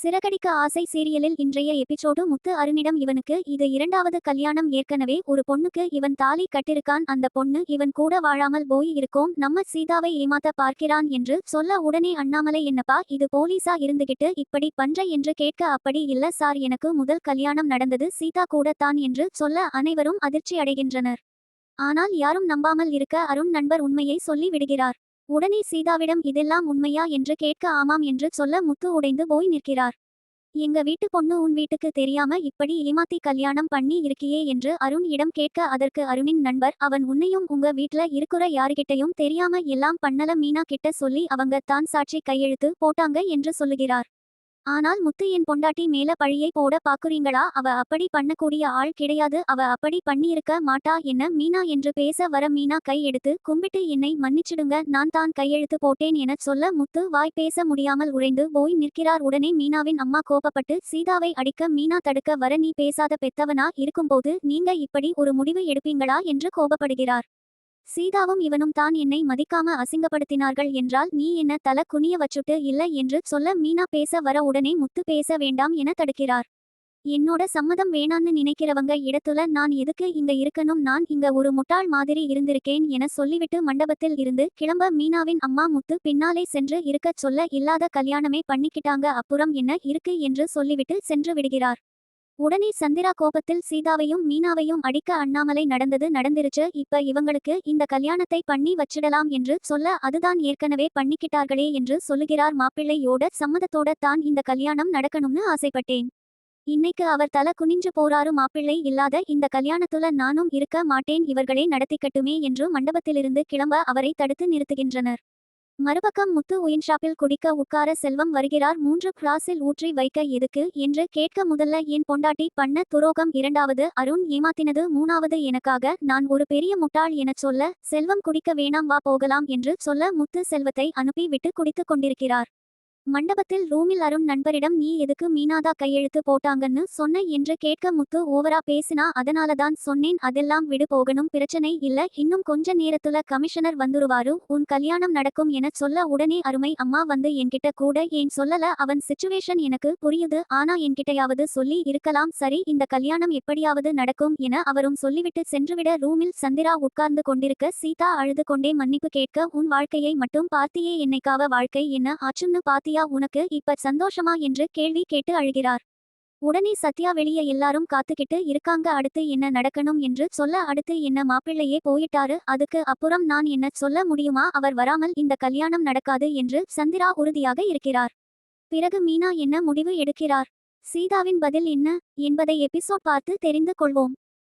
சிறகடிக்க ஆசை சீரியலில் இன்றைய எபிசோடு முத்து அருணிடம் இவனுக்கு இது இரண்டாவது கல்யாணம் ஏற்கனவே ஒரு பொண்ணுக்கு இவன் தாலி கட்டிருக்கான் அந்த பொண்ணு இவன் கூட வாழாமல் போய் இருக்கோம் நம்ம சீதாவை ஏமாத்த பார்க்கிறான் என்று சொல்ல உடனே அண்ணாமலை என்னப்பா இது போலீஸா? இருந்துகிட்டு இப்படி பண்ற என்று கேட்க அப்படி இல்ல சார் எனக்கு முதல் கல்யாணம் நடந்தது சீதா கூட தான் என்று சொல்ல அனைவரும் அதிர்ச்சி அடைகின்றனர். ஆனால் யாரும் நம்பாமல் இருக்க அருண் நண்பர் உண்மையை சொல்லி விடுகிறார். உடனே சீதாவிடம் இதெல்லாம் உண்மையா? என்று கேட்க ஆமாம் என்று சொல்ல முத்து உடைந்து போய் நிற்கிறார். எங்க வீட்டு பொண்ணு உன் வீட்டுக்கு தெரியாம இப்படி ஏமாத்தி கல்யாணம் பண்ணி இருக்கியே என்று அருண் இடம் கேட்க அதற்கு அருணின் நண்பர். அவன் உன்னையும் உங்க வீட்ல இருக்கிற யாருகிட்டையும் தெரியாம எல்லாம் பண்ணல மீனா கிட்ட சொல்லி அவங்க தான் சாட்சி கையெழுத்து போட்டாங்க என்று சொல்லுகிறார். ஆனால் முத்து என் பொண்டாட்டி மேல பழியை போட பாக்குறீங்களா? அவ அப்படி பண்ணக்கூடிய ஆள் கிடையாது. அவ அப்படி பண்ணியிருக்க மாட்டா என்ன? மீனா என்று பேச வர மீனா கை எடுத்து கும்பிட்டு என்னை மன்னிச்சிடுங்க நான் தான் கையெழுத்து போட்டேன் என சொல்ல முத்து வாய் பேச முடியாமல் உறைந்து போய் நிற்கிறார் உடனே மீனாவின் அம்மா கோபப்பட்டு சீதாவை அடிக்க மீனா தடுக்க வர நீ பேசாத பெத்தவனா? இருக்கும்போது நீங்க இப்படி ஒரு முடிவு எடுப்பீங்களா? என்று கோபப்படுகிறார். சீதாவும் இவனும் தான் என்னை மதிக்காம அசிங்கப்படுத்தினார்கள் என்றால் நீ என்ன தல குனிய வச்சுட்டு இல்ல என்று சொல்ல மீனா பேச வர உடனே முத்து பேச வேண்டாம் என தடுக்கிறார். என்னோட சம்மதம் வேணான்னு நினைக்கிறவங்க இடத்துல நான் எதுக்கு இங்க இருக்கணும்? நான் இங்க ஒரு முட்டாள் மாதிரி இருந்திருக்கேன் என சொல்லிவிட்டு மண்டபத்தில் இருந்து கிளம்ப மீனாவின் அம்மா முத்து பின்னாலே சென்று இருக்கச் சொல்ல இல்லாத கல்யாணமே பண்ணிக்கிட்டாங்க அப்புறம் என்ன இருக்கு என்று சொல்லிவிட்டு சென்று விடுகிறார். உடனே சந்திரா கோபத்தில் சீதாவையும் மீனாவையும் அடிக்க அண்ணாமலை நடந்தது நடந்திருச்சு. இப்ப இவங்களுக்கு இந்த கல்யாணத்தை பண்ணி வச்சிடலாம் என்று சொல்ல அதுதான் ஏற்கனவே பண்ணிக்கிட்டார்களே என்று சொல்லுகிறார் மாப்பிள்ளையோட சம்மதத்தோட தான் இந்த கல்யாணம் நடக்கணும்னு ஆசைப்பட்டேன். இன்னைக்கு அவர் தல குனிஞ்சு போறாரு மாப்பிள்ளை இல்லாத இந்த கல்யாணத்துல நானும் இருக்க மாட்டேன் இவர்களே நடத்திக்கட்டுமே என்று மண்டபத்திலிருந்து கிளம்ப அவரை தடுத்து நிறுத்துகின்றனர். மறுபக்கம் முத்து ஒயின் ஷாப்பில் குடிக்க உட்கார செல்வம் வருகிறார். மூன்று கிளாஸில் ஊற்றி வைக்க எதுக்கு? என்று கேட்க முதல்ல என் பொண்டாட்டி பண்ண துரோகம் இரண்டாவது. அருண் ஏமாத்தினது மூணாவது. எனக்காக நான் ஒரு பெரிய முட்டாள் எனச் சொல்ல செல்வம் குடிக்க வேணாம் வா போகலாம் என்று சொல்ல முத்து செல்வத்தை அனுப்பி விட்டு குடித்துக் கொண்டிருக்கிறார். மண்டபத்தில் ரூமில் அருண் நண்பரிடம் நீ எதுக்கு மீனாதா கையெழுத்து போட்டாங்கன்னு சொன்ன? என்று கேட்க முத்து ஓவரா பேசினா அதனாலதான் சொன்னேன் அதெல்லாம் விடு போகணும் பிரச்சனை இல்ல இன்னும் கொஞ்ச நேரத்துல கமிஷனர் வந்துருவாரு உன் கல்யாணம் நடக்கும் என சொல்ல உடனே அருமை அம்மா வந்து என்கிட்ட கூட ஏன் சொல்லல அவன் சிச்சுவேஷன் எனக்கு புரியுது ஆனா என்கிட்டயாவது சொல்லி இருக்கலாம் சரி இந்த கல்யாணம் எப்படியாவது நடக்கும் என அவரும் சொல்லிவிட்டு சென்றுவிட ரூமில் சந்திரா உட்கார்ந்து கொண்டிருக்க சீதா அழுது கொண்டே மன்னிப்பு கேட்க உன் வாழ்க்கையை மட்டும் பார்த்தியே என்னைக்காவ வாழ்க்கை என்ன ஆச்சுன்னு பாத்தியா உனக்கு இப்ப சந்தோஷமா என்று கேள்வி கேட்டு அழுகிறார். உடனே சத்யா வெளியே எல்லாரும் காத்துக்கிட்டு இருக்காங்க அடுத்து என்ன நடக்கணும்? என்று சொல்ல அடுத்து என்ன மாப்பிள்ளையே போயிட்டாரு அதுக்கு அப்புறம் நான் என்ன சொல்ல முடியுமா? அவர் வராமல் இந்த கல்யாணம் நடக்காது என்று சந்திரா உறுதியாக இருக்கிறார். பிறகு மீனா என்ன முடிவு எடுக்கிறார்? சீதாவின் பதில் என்ன? என்பதை எபிசோட் பார்த்து தெரிந்து கொள்வோம்.